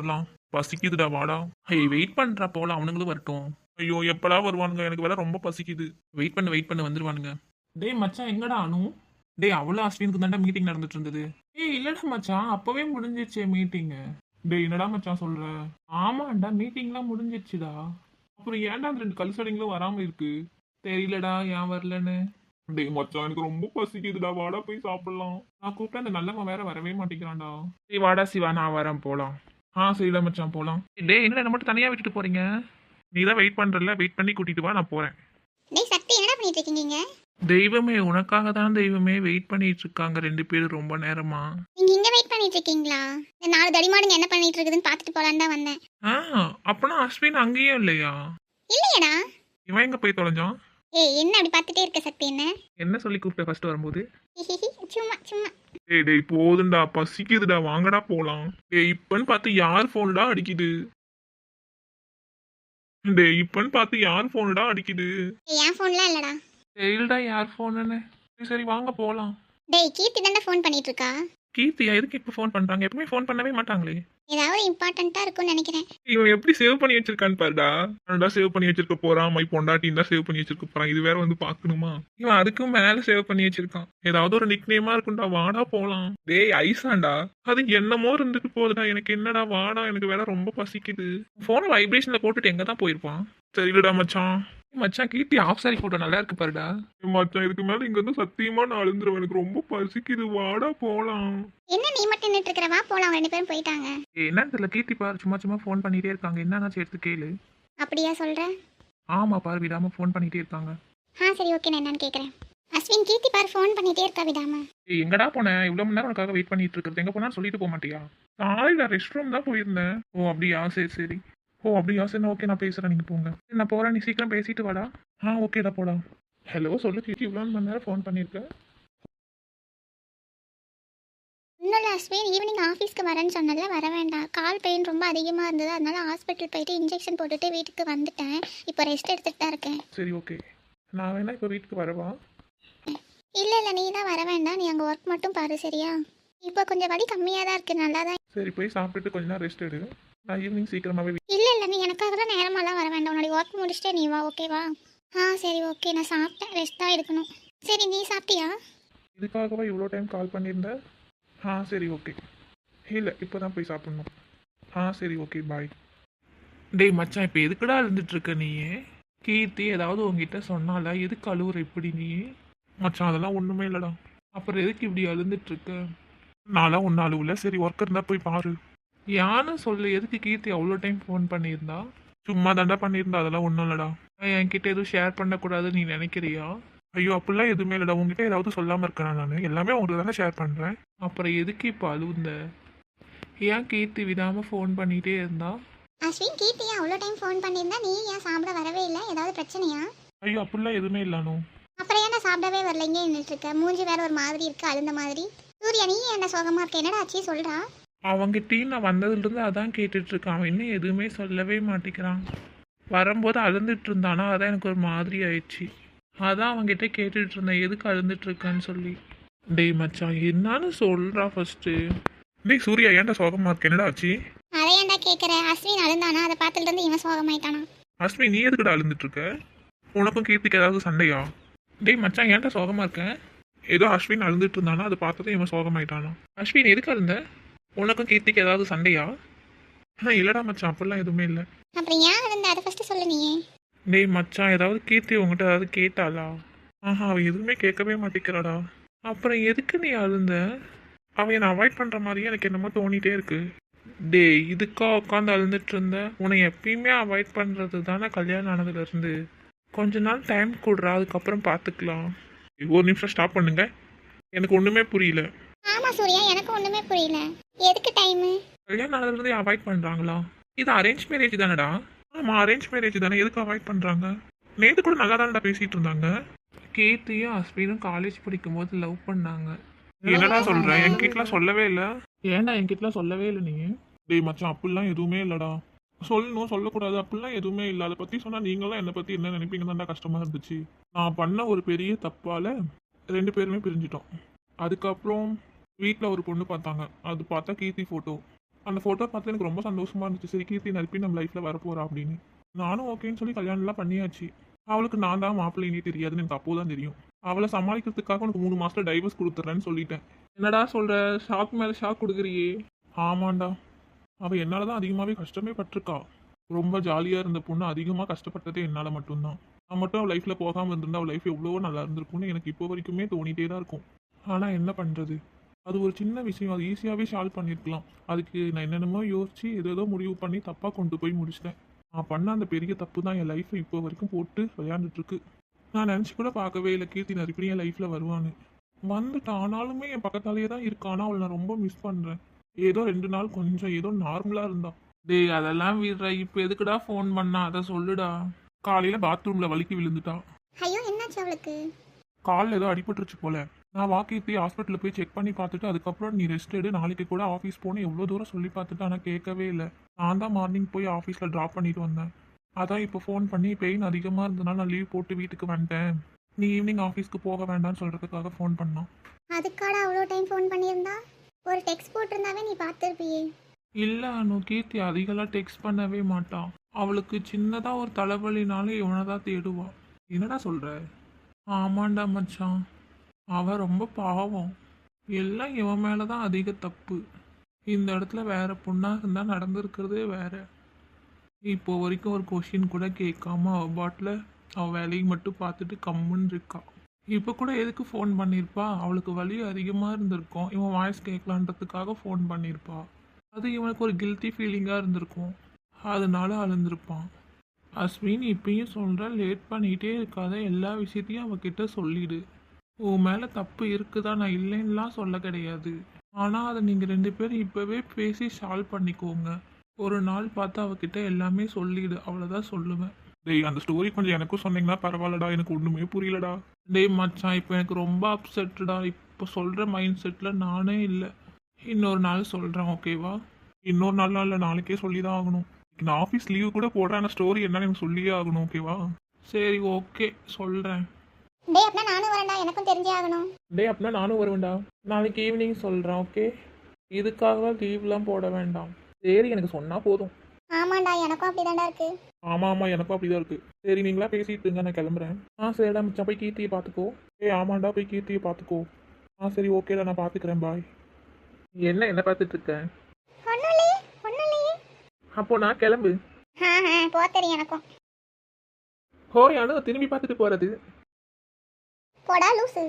வரலாம். பசிக்குதுடா வாடா. ஐய் வெயிட் பண்றா போல அவனுங்களும் வரட்டும். ஐயோ எப்படா வருவானுங்க? எனக்கு வேற ரொம்ப பசிக்குது. வெயிட் பண்ணு வெயிட் பண்ணு வந்துருவானுங்க. டேய் மச்சான் எங்கடா அனு? டேய் அவ்வளோ அஸ்வினுக்கு தாண்டா மீட்டிங் நடந்துட்டு இருந்தது ஏய் இல்லடா மச்சான் அப்பவே முடிஞ்சிருச்சே மீட்டிங்கு டேய் என்னடா மச்சான் சொல்ற? ஆமாண்டா மீட்டிங்லாம் முடிஞ்சிருச்சுடா. அப்புறம் ஏன்டா அந்த ரெண்டு கல்சடிங்களும் வராம இருக்கு? தெரியலடா ஏன் வரலன்னு. டேய் மச்சான் எனக்கு ரொம்ப பசிக்குதுடா. வாடா போய் சாப்பிடலாம். நான் கூப்பிட்டா அந்த நல்லவன் வேற வரவே மாட்டேங்கிறான்டா. சரி வாடா சிவா நான் வரேன் போலாம். ஆ சரிடா மச்சான் போலாம். டேய் என்ன என்ன மட்டும் தனியா விட்டுட்டு போறீங்க? நீ தான் வெயிட் பண்றல வெயிட் பண்ணி கூட்டிட்டு வா நான் போறேன். டேய் சக்தி என்னடா பண்ணிட்டு இருக்கீங்க தெய்வமே உனக்காக தான் தெய்வமே வெயிட் பண்ணிட்டு இருக்காங்க ரெண்டு பேரும் ரொம்ப நேரமா. நீங்க இங்க வெயிட் பண்ணிட்டு இருக்கீங்களா இந்த நாலு தடிமாடுங்க என்ன பண்ணிட்டு இருக்குதுன்னு பார்த்துட்டு போலான்னு தான் வந்தேன். ஆ அப்பனா அஸ்வின் அங்கேயும் இல்லையா? இல்லையடா. இவன் எங்க போய் தொலைஞ்சான்? ஏய் என்ன அப்படி பார்த்துட்டே இருக்க சக்தி என்ன? என்ன சொல்லி கூப்பிட்ட ஃபர்ஸ்ட் வரும்போது? சும்மா சும்மா. டேய் டேய் போதும்டா பசிக்குதுடா வாங்கடா போலாம். டேய் இப்பன்னு பார்த்து யார் போன்டா அடிக்குது? டேய் இப்பன்னு பார்த்து யார் போன்டா அடிக்குது? என் ஃபோன்லாம் இல்லடா. தெரியலடா யார் போனுன்னு சரி வாங்க போலாம். டேய் கீர்த்தி தாண்டா ஃபோன் பண்ணிட்டு இருக்கா? கீர்த்தியா எதுக்கு இப்போ ஃபோன் பண்றாங்க? எப்பவுமே ஃபோன் பண்ணவே மாட்டாங்களே. ஏதாவது இம்பார்ட்டண்டா இருக்கும்னு நினைக்கிறேன். இவன் எப்படி சேவ் பண்ணி வச்சிருக்கான்னு பாருடா. அவன்டா சேவ் பண்ணி வச்சிருக்க போறான். மை பொண்டாட்டின் தான் சேவ் பண்ணி வச்சிருக்க போறான். இது வேற வந்து பாக்கணுமா இவன் அதுக்கும் மேல சேவ் பண்ணி வச்சிருக்கான். ஏதாவது ஒரு நிக் நேமா இருக்கும்டா. வாடா போலாம். டேய் ஐசாண்டா அது என்னமோ இருந்துட்டு போகுதுடா. எனக்கு என்னடா? வாடா. எனக்கு வேற ரொம்ப பசிக்குது. போனை வைப்ரேஷன்ல போட்டுட்டு எங்க தான் போயிருப்பான்? சரிடா மச்சான். மச்சான் கீர்த்தி ஆஃப் சாரி போட்டோ நல்லா இருக்கு பாருடா. மச்சான் இதுக்கு மேல இங்க வந்து சத்தியமா நான் அழுந்துருவேன். எனக்கு ரொம்ப பசிக்குது. வாடா போலாம். என்ன நீ மட்டும் நின்றுட்டு இருக்கிற வா போலாம். ரெண்டு பேரும் போயிட்டாங்க. என்னன்னு தெரியல. கீர்த்தி பாரு சும்மா சும்மா ஃபோன் பண்ணிட்டே இருக்காங்க. என்னன்னாச்சும் எடுத்து கேளு. அப்படியா சொல்ற? ஆமா பாரு விடாம ஃபோன் பண்ணிட்டே இருக்காங்க. ஆ சரி ஓகே நான் என்னன்னு கேட்குறேன் அஸ்வின் கீர்த்தி பார் ஃபோன் பண்ணிட்டே இருக்கா விடாம? எங்கடா போனேன் இவ்வளவு மணி நேரம் உனக்காக வெயிட் பண்ணிட்டு இருக்கிறது. எங்க போனா சொல்லிட்டு போக மாட்டியா? காலையில ரெஸ்ட் ரூம் தான் போயிருந்தேன். ஓ அப்படியா? சரி சரி. ஓ அப்படியா சரி ஓகே நான் பேசுறேன். நீங்க போங்க. நான் போறேன். நீ சீக்கிரம் பேசிட்டு வாடா. ஆ ஓகேடா போடா ஹலோ சொல்லு கீர்த்தி இவ்வளவு மணி நேரம் ஃபோன் பண்ணிருக்க. இன்னும் இல்லை அஸ்வின் ஈவினிங் ஆஃபீஸ்க்கு வரேன்னு சொன்னல வர வேண்டாம். கால் பெயின் ரொம்ப அதிகமாக இருந்தது. அதனால ஹாஸ்பிட்டல் போயிட்டு இன்ஜெக்ஷன் போட்டுட்டு வீட்டுக்கு வந்துட்டேன். இப்போ ரெஸ்ட் எடுத்துட்டு தான் இருக்கேன். சரி ஓகே. நான் வேணா இப்போ வீட்டுக்கு வரவா? இல்லை இல்லை நீ தான் வர வேண்டாம். நீ அங்கே ஒர்க் மட்டும் பாரு சரியா? இப்போ கொஞ்சம் வலி கம்மியாக தான் இருக்குது நல்லா தான் சரி போய் சாப்பிட்டுட்டு கொஞ்ச நேரம் ரெஸ்ட் எடு. நான் ஈவினிங் சீக்கிரமாவே வீ- இல்லை இல்லை நீ எனக்காகலாம் நேரமெல்லாம் வர வேண்டாம். உன்னுடைய ஒர்க் முடிச்சுட்டு நீ வா ஓகேவா ஆ சரி ஓகே நான் சாப்பிட்டேன். ரெஸ்ட் தான் எடுக்கணும் சரி நீ சாப்பிட்டியா? இதுக்காகவா இவ்வளோ டைம் கால் பண்ணியிருந்த? ஆ சரி ஓகே இல்லை இப்போ தான் போய் சாப்பிட்ணும். ஆ சரி ஓகே பாய் டேய் மச்சான் இப்போ எதுக்குடா இருந்துட்டுருக்க நீயே நீ? கீர்த்தி ஏதாவது உங்ககிட்ட சொன்னால எதுக்கு அழுவுற இப்படி நீ? மச்சான் அதெல்லாம் ஒன்றுமே இல்லைடா. அப்புறம் எதுக்கு இப்படி அழுந்துட்டுருக்க? நான்லாம் ஒன்றும் அழுவல. சரி ஒர்க் இருந்தால் போய் பாரு. யான்னு சொல்லு எதுக்கு கீர்த்தி அவ்வளோ டைம் ஃபோன் பண்ணியிருந்தா? சும்மா தாண்டா பண்ணியிருந்தா அதெல்லாம் ஒன்றும் இல்லைடா. என்கிட்ட எதுவும் ஷேர் பண்ணக்கூடாதுன்னு நீ நினைக்கிறியா? ஐயோ அப்படிலாம் எதுவுமே இல்லைடா. உங்ககிட்ட ஏதாவது சொல்லாமல் இருக்கேனா நான். எல்லாமே உங்களுக்கு தானே ஷேர் பண்ணுறேன் அப்புறம் எதுக்கு இப்போ அழுவுந்த? ஏன் கீர்த்தி விடாமல் ஃபோன் பண்ணிகிட்டே இருந்தா? அஸ்வின் கீர்த்தி அவ்வளோ டைம் ஃபோன் பண்ணியிருந்தா? நீ ஏன் சாப்பிட வரவே இல்லை? ஏதாவது பிரச்சனையா? ஐயோ அப்படிலாம் எதுவுமே இல்லானோ அப்புறம் ஏன்டா சாப்பிடவே வரல? இங்கே நின்றுட்டு இருக்க. மூஞ்சி வேற ஒரு மாதிரி இருக்கு அழுந்த மாதிரி. சூர்யா நீ என்ன சோகமா இருக்க? என்னடா ஆச்சு? சொல்றா. அவங்ககிட்டயும் நான் வந்ததுலேருந்து அதான் கேட்டுட்டு இருக்கான் அவன் இன்னும் எதுவுமே சொல்லவே மாட்டேங்கிறான். வரும்போது அழுந்துட்டு இருந்தானா அதான் எனக்கு ஒரு மாதிரி ஆயிடுச்சு. அதான் அவன்கிட்ட கேட்டுட்டு இருந்தேன் எதுக்கு அழுந்துட்டு இருக்கான்னு சொல்லி. டேய் மச்சான் என்னன்னு சொல்றா ஃபர்ஸ்ட்டு டேய் சூர்யா ஏன்டா சோகமா இருக்க? என்னடா ஆச்சு? அதை ஏன்டா கேட்குற அஸ்வின் அழுந்தானா? அதை பார்த்துட்டு இவன் சோகமாயிட்டானா? அஸ்மி நீ எதுக்குடா அழுந்துட்டு இருக்க உனக்கும் கீர்த்திக்கு ஏதாவது சண்டையா? டேய் மச்சான் ஏன்டா சோகமா இருக்க? ஏதோ அஸ்வின் அழுந்துட்டு இருந்தானா அதை பார்த்ததும் இவன் சோகமாயிட்டானா? அஸ்வின் எதுக்கு அழுந்த? உனக்கும் கீர்த்திக்கு ஏதாவது சண்டையா? ஆ இல்லடா மச்சான் அப்படிலாம் எதுவுமே இல்லை. அப்புறம் ஏன் அழுந்த அதை ஃபர்ஸ்ட் சொல்லு நீ டேய் மச்சான் ஏதாவது கீர்த்தி உங்ககிட்ட ஏதாவது கேட்டாளா? ஆஹா அவ எதுவுமே கேட்கவே மாட்டேங்கிறாடா. அப்புறம் எதுக்கு நீ அழுந்த? அவன் என்னை அவாய்ட் பண்ணுற மாதிரியே எனக்கு என்னமோ தோணிட்டே இருக்கு. டேய் இதுக்கா உட்காந்து அழுந்துட்டு இருந்த? உன்னை எப்பயுமே அவாய்ட் பண்ணுறது தானே கல்யாணம் ஆனதுலேருந்து கொஞ்ச நாள் டைம் கொடுறா அதுக்கப்புறம் பார்த்துக்கலாம் ஒரு நிமிஷம் ஸ்டாப் பண்ணுங்க. எனக்கு ஒன்றுமே புரியல. ஆமா சூர்யா எனக்கு ஒண்ணுமே புரியல. எதுக்கு டைமு கல்யாணம் ஆனதுலேருந்தே அவாய்ட் பண்ணுறாங்களா இது அரேஞ்ச் மேரேஜ் தானடா? ஆமாம் அரேஞ்ச் மேரேஜ் தானே. எதுக்கு அவாய்ட் பண்ணுறாங்க நேற்று கூட நல்லா தானடா பேசிகிட்டு இருந்தாங்க. கீர்த்தியும் அஸ்வினும் காலேஜ் படிக்கும் போது லவ் பண்ணாங்க. என்னடா சொல்ற? என்கிட்டலாம் சொல்லவே இல்லை. ஏன்டா என்கிட்டலாம் சொல்லவே இல்லை நீ? டேய் மச்சான் அப்படிலாம் எதுவுமே இல்லைடா. சொல்லணும் சொல்லக்கூடாது. அப்படிலாம் எதுவுமே இல்லை. அதை பற்றி சொன்னால் நீங்களாம் என்னை பற்றி என்ன நினைப்பீங்கன்னு தான் கஷ்டமாக இருந்துச்சு. நான் பண்ண ஒரு பெரிய தப்பால் ரெண்டு பேருமே பிரிஞ்சிட்டோம். அதுக்கப்புறம் வீட்டில் ஒரு பொண்ணு பார்த்தாங்க. அது பார்த்தா கீர்த்தி ஃபோட்டோ அந்த ஃபோட்டோ பார்த்து எனக்கு ரொம்ப சந்தோஷமா இருந்துச்சு. சரி கீர்த்தி நடிப்பி நம்ம லைஃப்பில் வரப்போறா அப்படின்னு. நானும் ஓகேன்னு சொல்லி கல்யாணம்லாம் பண்ணியாச்சு. அவளுக்கு நான் தான் மாப்பிள்ளைனே தெரியாதுன்னு எனக்கு அப்போ தான் தெரியும். அவளை சமாளிக்கிறதுக்காக உனக்கு மூணு மாசத்துல டைவர்ஸ் கொடுத்துட்றேன்னு சொல்லிட்டேன். என்னடா சொல்ற? ஷாக் மேல ஷாக் கொடுக்குறியே. ஆமாண்டா. அவ என்னால தான் அதிகமாகவே கஷ்டமே பட்டிருக்கா. ரொம்ப ஜாலியாக இருந்த பொண்ணு அதிகமாக கஷ்டப்பட்டதே என்னால் மட்டும்தான். நான் மட்டும் அவள் லைஃப்பில் போகாமல் இருந்திருந்தா அவள் லைஃப் எவ்வளவோ நல்லா இருந்திருக்கும்னு எனக்கு இப்போ வரைக்குமே தோணிட்டே தான் இருக்கும். ஆனால் என்ன பண்ணுறது அது ஒரு சின்ன விஷயம். அது ஈஸியாகவே சால்வ் பண்ணியிருக்கலாம் அதுக்கு நான் என்னென்னமோ யோசிச்சு ஏதேதோ முடிவு பண்ணி தப்பாக கொண்டு போய் முடிச்சிட்டேன். நான் பண்ண அந்த பெரிய தப்பு தான் என் லைஃப்பை இப்போ வரைக்கும் போட்டு விளையாண்டுட்டு இருக்கு நான் நினச்சி கூட பார்க்கவே இல்லை. கீர்த்தி நறுப்படி என் லைஃப்பில் வருவான்னு. வந்துட்டான். ஆனாலுமே என் பக்கத்தாலேயே தான் இருக்கான். அவளை நான் ரொம்ப மிஸ் பண்ணுறேன் ஏதோ ரெண்டு நாள் கொஞ்சம் ஏதோ நார்மலாக இருந்தா டேய் அதெல்லாம் விடுற. இப்போ எதுக்குடா ஃபோன் பண்ணா? அதை சொல்லுடா. காலையில் பாத்ரூமில் வலிக்கி விழுந்துட்டா ஐயோ என்னாச்சு அவளுக்கு? காலில் ஏதோ அடிபட்டுருச்சு போல. நான் வாக்கியத்தை ஹாஸ்பிட்டலில் போய் செக் பண்ணி பார்த்துட்டு அதுக்கப்புறம் நீ ரெஸ்ட் எடு. நாளைக்கு கூட ஆஃபீஸ் போகணும் எவ்வளோ தூரம் சொல்லி பார்த்துட்டு ஆனால் கேட்கவே இல்லை. நான் தான் மார்னிங் போய் ஆஃபீஸில் ட்ராப் பண்ணிட்டு வந்தேன். அதான் இப்போ ஃபோன் பண்ணி பெயின் அதிகமாக இருந்தனால நான் லீவ் போட்டு வீட்டுக்கு வந்துட்டேன். நீ ஈவினிங் ஆஃபீஸ்க்கு போக வேண்டாம்னு சொல்கிறதுக்காக ஃபோன் பண்ணான் அதுக்காடா அவ்வளோ டைம் ஃபோன் பண்ணியிருந்தா? ஒரு டெக்ஸ்ட் போட்டிருந்தாவே நீ பார்த்துருப்பியே. இல்லை அனு கீர்த்தி அதிகமாக டெக்ஸ்ட் பண்ணவே மாட்டான் அவளுக்கு சின்னதாக ஒரு தலைவலினாலும் இவனை தான் தேடுவா. என்னடா சொல்கிற ஆமாண்டா மச்சான். அவன் ரொம்ப பாவம். எல்லாம் இவன் மேலே தான் அதிக தப்பு. இந்த இடத்துல வேற பொண்ணாக இருந்தால் நடந்திருக்கிறதே வேற. இப்போ வரைக்கும் ஒரு கொஷின் கூட கேட்காம அவ பாட்டில் அவள் வேலையை மட்டும் பார்த்துட்டு கம்முன்னு இருக்கா. இப்போ கூட எதுக்கு ஃபோன் பண்ணியிருப்பா அவளுக்கு வலி அதிகமாக இருந்திருக்கும். இவன் வாய்ஸ் கேட்கலான்றதுக்காக ஃபோன் பண்ணியிருப்பா அது இவனுக்கு ஒரு கில்ட்டி ஃபீலிங்காக இருந்திருக்கும். அதனால அழுந்திருப்பான். அஸ்வின் இப்பயும் சொல்கிற லேட் பண்ணிகிட்டே இருக்காத. எல்லா விஷயத்தையும் அவகிட்ட சொல்லிடு. உன் மேலே தப்பு இருக்குதா நான் இல்லைன்னுலாம் சொல்ல கிடையாது. ஆனால் அதை நீங்கள் ரெண்டு பேரும் இப்போவே பேசி சால்வ் பண்ணிக்கோங்க. ஒரு நாள் பார்த்து அவகிட்ட எல்லாமே சொல்லிடு அவ்வளோதான் சொல்லுவேன். டேய் அந்த ஸ்டோரி கொஞ்சம் எனக்கும் சொன்னீங்கன்னா பரவாயில்லடா எனக்கு ஒன்றுமே புரியலடா. டேய் மச்சான் இப்போ எனக்கு ரொம்ப அப்செட்டுடா இப்போ சொல்கிற மைண்ட் செட்டில் நானே இல்லை. இன்னொரு நாள் சொல்கிறேன் ஓகேவா இன்னொரு நாள் இல்லை நாளைக்கே சொல்லி தான் ஆகணும் நான் ஆஃபீஸ் லீவு கூட போடுறேன் ஆனால் ஸ்டோரி என்னன்னு எனக்கு சொல்லியே ஆகணும் ஓகேவா சரி ஓகே சொல்கிறேன் டேய் அப்படின்னா நானும் வரேன்டா. எனக்கும் தெரிஞ்சே ஆகணும். டே அப்படின்னா நானும் வருவேன்டா. நாளைக்கு ஈவினிங் சொல்கிறேன் ஓகே இதுக்காக லீவ்லாம் போட வேண்டாம். சரி எனக்கு சொன்னால் போதும். ஆமாண்டா எனக்கும் அப்படிதான்டா இருக்கு. ஆமாம் ஆமாம் எனக்கும் அப்படிதான் இருக்குது சரி நீங்களா பேசிட்டு இருங்க நான் கிளம்புறேன். ஆ சரிடா மிச்சம். போய் கீர்த்தியை பார்த்துக்கோ. ஏய் ஆமாண்டா போய் கீர்த்தியை பார்த்துக்கோ. ஆ சரி ஓகேடா நான் பார்த்துக்கிறேன் பாய் என்ன என்ன பார்த்துட்டு இருக்கேன் ஒன்றும் இல்லையே ஒன்றும் இல்லையே. அப்போ நான் கிளம்பு. ஆ ஆ போ தெரியும் எனக்கும். ஹோய் அனு திரும்பி பார்த்துட்டு போகிறது போடா லூசு.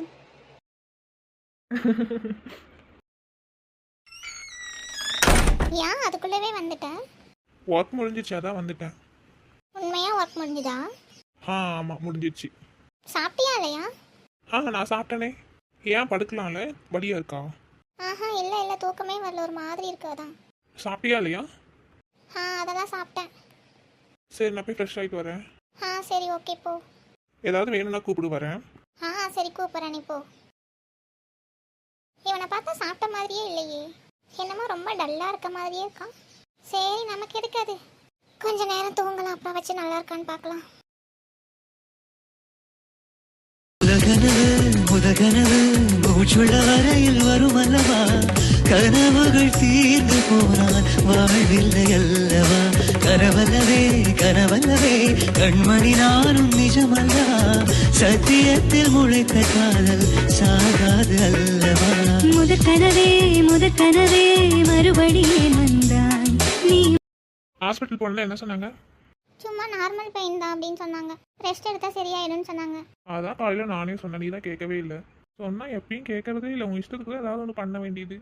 ஏன் அதுக்குள்ளவே வந்துட்டேன் ஒர்க் முடிஞ்சிச்சு அதான் வந்துட்டேன். உண்மையா ஒர்க் முடிஞ்சுதா? ஆ ஆமாம் முடிஞ்சிச்சு. சாப்பிட்டியா இல்லையா? ஆ நான் சாப்பிட்டேனே. ஏன் படுக்கலாம்ல வழியா இருக்கா? ஆஹா இல்லை இல்லை தூக்கமே வரல. ஒரு மாதிரி இருக்காதான் சாப்பிட்டியா இல்லையா? ஆ அதெல்லாம் சாப்பிட்டேன். சரி நான் போய் ஃப்ரெஷ் ஆகிட்டு வரேன். ஆ சரி ஓகே போ. ஏதாவது வேணும்னா கூப்பிடு வரேன். ஆ சரி கூப்பிட்றேன். நீ போ. இவனை பார்த்தா சாப்பிட்ட மாதிரியே இல்லையே. என்னமோ ரொம்ப டல்லாக இருக்க மாதிரியே இருக்கான் சரி நமக்கு எதுக்காது கொஞ்சம் கொஞ்ச நேரம் தூங்கலாம். அப்பா வச்சு நல்லா இருக்கான்னு பார்க்கலாம். உலகனவு மூச்சுள்ள வரையில் வரும் அல்லவா கனவுகள் தீர்ந்து போனால் வாழ்வில்லை அல்லவா? கனவல்லவே கனவல்லவே கண்மணி நானும் நிஜமல்லவா? சத்தியத்தில் முளைத்த காதல் சாகாது அல்லவா? முதற்கனவே முதற்கனவே மறுபடியே வந்தாய் நீ ஹாஸ்பிட்டல் போனல என்ன சொன்னாங்க? சும்மா நார்மல் பெயின் தான் அப்படின்னு சொன்னாங்க. ரெஸ்ட் எடுத்தால் சரியாயிடும்னு சொன்னாங்க. அதான் காலையில் நானே சொன்னேன். நீ தான் கேட்கவே இல்லை. சொன்னால் எப்பயும் கேட்கறதே இல்லை. உன் இஷ்டத்துக்கு தான் ஏதாவது ஒன்று பண்ண வேண்டியது.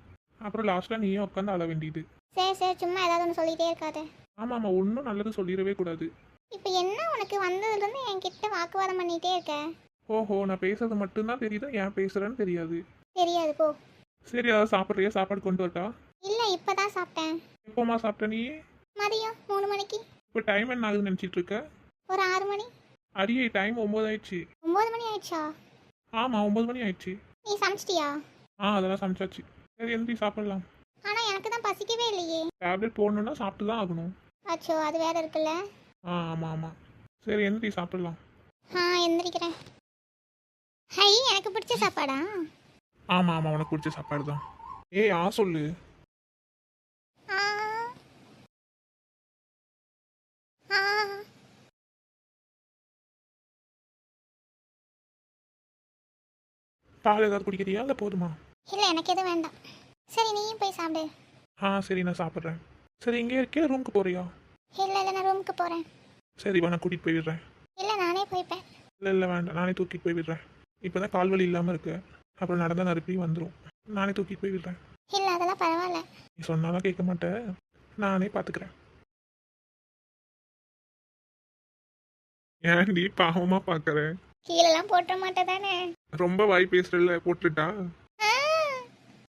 அப்புறம் லாஸ்ட்டில் நீயும் உட்காந்து அழ வேண்டியது. சரி சரி. சும்மா ஏதாவது ஒன்று சொல்லிகிட்டே இருக்காத. ஆமாம் ஆமாம் ஒன்றும் நல்லது சொல்லிடவே கூடாது. இப்போ என்ன உனக்கு வந்ததுலேருந்து என்கிட்ட வாக்குவாதம் பண்ணிகிட்டே இருக்க? ஓஹோ நான் பேசுறது மட்டும்தான் தெரியுது? ஏன் பேசுகிறேன்னு தெரியாது. தெரியாது போ. சரி ஏதாவது சாப்பிட்றியா? சாப்பாடு கொண்டு வரட்டா? இல்லை இப்போ தான் சாப்பிட்டேன். எப்போமா சாப்பிட்ட நீ? மதியம் மூணு மணிக்கு. இப்போ டைம் என்ன ஆகுதுன்னு நினச்சிட்டு இருக்க? ஒரு ஆறு மணி. அடியே டைம் ஒம்பது ஆயிடுச்சு ஒம்பது மணி ஆயிடுச்சா? ஆமாம் ஒம்பது மணி ஆயிடுச்சு. நீ சமைச்சிட்டியா? ஆ அதெல்லாம் சமைச்சாச்சு. சரி எழுந்தி சாப்பிடலாம். ஆனால் எனக்கு தான் பசிக்கவே இல்லையே. டேப்லெட் போடணுன்னா சாப்பிட்டு தான் ஆகணும். அச்சோ அது வேற இருக்குல்ல? ஆ ஆமாம் ஆமாம் சரி எழுந்தி சாப்பிடலாம். ஆ எந்திரிக்கிறேன். ஹை எனக்கு பிடிச்ச சாப்பாடா? ஆமாம் ஆமாம் உனக்கு பிடிச்ச சாப்பாடு தான் ஏய் ஆ சொல்லு ஆ பால் ஏதாவது குடிக்கிறியா? இல்லை போதுமா? இல்லை எனக்கு எதுவும் வேண்டாம். சரி நீயும் போய் சாப்பிடு. ஆ சரி நான் சாப்பிட்றேன். சரி இங்கே இருக்கே ரூமுக்கு போறியா? இல்லை இல்லை நான் ரூமுக்கு போகிறேன் சரி வா நான் கூட்டிகிட்டு போய் விடுறேன். இல்லை நானே போய்ப்பேன் இல்லை இல்லை வேண்டாம். நானே தூக்கிட்டு போய் விடுறேன். இப்போ தான் கால் வலி இல்லாமல் இருக்கு. அப்புறம் நடந்தால் நறுப்பி வந்துடும் நானே தூக்கிட்டு போய் விடுறேன். இல்லை அதெல்லாம் பரவாயில்ல. நீ சொன்னாலும் கேட்க மாட்டேன் நானே பார்த்துக்கிறேன் ஏன்டி பாவமாக பார்க்குறேன் கீழெல்லாம் போட்ட மாட்டேன் தானே ரொம்ப வாய் பேசுறல போட்டுட்டா?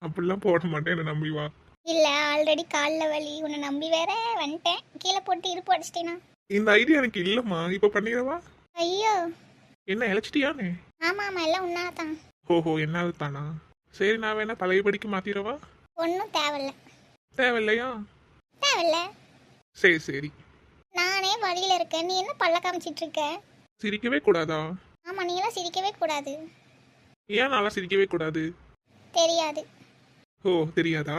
அப்படிலாம் போட மாட்டேன் என்ன நம்பி வா. இல்லை ஆல்ரெடி காலில் வலி உன்னை நம்பி வேற வந்துட்டேன். கீழே போட்டு இருப்பு அடிச்சிட்டேனா? இந்த ஐடியா எனக்கு இல்லைம்மா இப்போ பண்ணிடவா? ஐயோ. என்ன இழைச்சிட்டியானே ஆமாம் ஆமாம் எல்லாம் உன்னா தான் ஓஹோ என்ன தானா? சரி நான் வேணா பழையபடிக்கு மாத்திரவா ஒன்றும் தேவையில்ல. தேவையில்லையா? தேவையில்ல. சரி சரி. நானே வழியில் இருக்கேன். நீ என்ன பல்ல காமிச்சிட்டு இருக்க? சிரிக்கவே கூடாதா? ஆமாம் நீ எல்லாம் சிரிக்கவே கூடாது. ஏன் நல்லா சிரிக்கவே கூடாது? தெரியாது. ஓ தெரியாதா?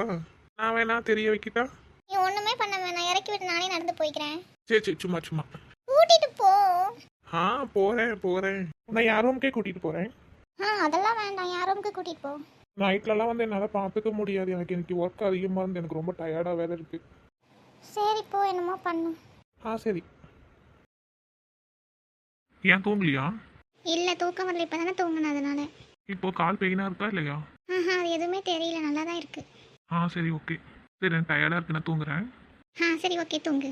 நான் வேணா தெரிய வைக்கிட்டா? நீ ஒன்றுமே பண்ண வேணாம். இறக்கி விட்டு நானே நடந்து போய்க்கிறேன். சரி சரி சும்மா சும்மா. கூட்டிட்டு போ. ஆ போறேன் போறேன். உன்னை யார் ரூம்க்கே கூட்டிட்டு போறேன்? ஆ அதெல்லாம் வேண்டாம். யார் ரூமுக்கு கூட்டிட்டு போ. நைட்லலாம் வந்து என்னால் பார்த்துக்க முடியாது. எனக்கு இன்னைக்கு ஒர்க் அதிகமாக இருந்து எனக்கு ரொம்ப டயர்டாக வேற இருக்கு. சரி போ. என்னமோ பண்ணு. ஆ சரி. ஏன் தூங்கலையா? இல்லை தூக்கம் வரல. இப்போ தானே தூங்கினேன் அதனால. இப்போ கால் பெயினாக இருக்கா இல்லையா? ஆஹா அது எதுவுமே தெரியல. நல்லா தான் இருக்கு. ஆ சரி ஓகே சரி எனக்கு டயர்டாக இருக்கு நான் தூங்குறேன். ஆ சரி ஓகே தூங்கு.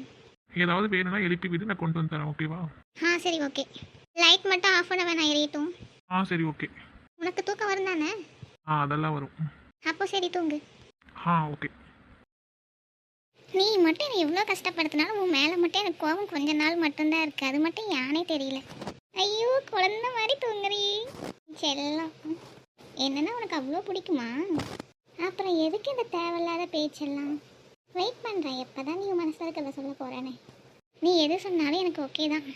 ஏதாவது வேணும்னா எழுப்பி விடு நான் கொண்டு வந்து தரேன் ஓகேவா ஆ சரி ஓகே லைட் மட்டும் ஆஃப் பண்ண வேணாம் எரியட்டும். ஆ சரி ஓகே உனக்கு தூக்கம் வரும் தானே? ஆ அதெல்லாம் வரும். அப்போ சரி தூங்கு. ஆ ஓகே நீ மட்டும் என்னை எவ்வளோ கஷ்டப்படுத்தினாலும் உன் மேலே மட்டும் எனக்கு கோபம் கொஞ்ச நாள் மட்டும்தான் இருக்கு. அது மட்டும் யானே தெரியல. ஐயோ குழந்த மாதிரி தூங்குறீ. செல்லம். என்னன்னா உனக்கு அவ்வளோ பிடிக்குமா? அப்புறம் எதுக்கு இந்த தேவையில்லாத பேச்செல்லாம்? வெயிட் பண்ணுறேன் எப்போ தான் நீ மனசில் இருக்கிறத சொல்ல போகிறேனே நீ எது சொன்னாலும் எனக்கு ஓகே தான்.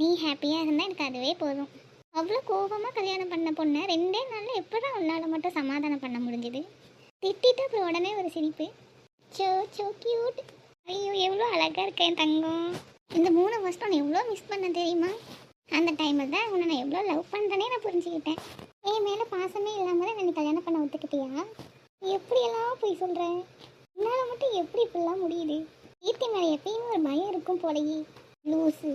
நீ ஹாப்பியாக இருந்தால் எனக்கு அதுவே போதும். அவ்வளோ கோபமாக கல்யாணம் பண்ண பொண்ணை ரெண்டே நாளில் எப்படா உன்னால் மட்டும் சமாதானம் பண்ண முடிஞ்சுது? திட்டிட்டு அப்புறம் உடனே ஒரு சிரிப்பு. சோ சோ கியூட் ஐயோ எவ்வளோ அழகாக இருக்கேன் தங்கம். இந்த மூணு வருஷம் நான் எவ்வளோ மிஸ் பண்ண தெரியுமா? அந்த டைமில் தான் உன்னை நான் எவ்வளோ லவ் பண்ணுறேனே நான் புரிஞ்சுக்கிட்டேன். என் மேலே பாசமே இல்லாமல் தான் நீ கல்யாணம் பண்ண ஒத்துக்கிட்டியா? எப்படியெல்லாம் போய் சொல்கிறேன் என்னால் மட்டும் எப்படி இப்படிலாம் முடியுது? ஈர்த்தி மேலே எப்பயுமே ஒரு பயம் இருக்கும் போலயே. லூஸு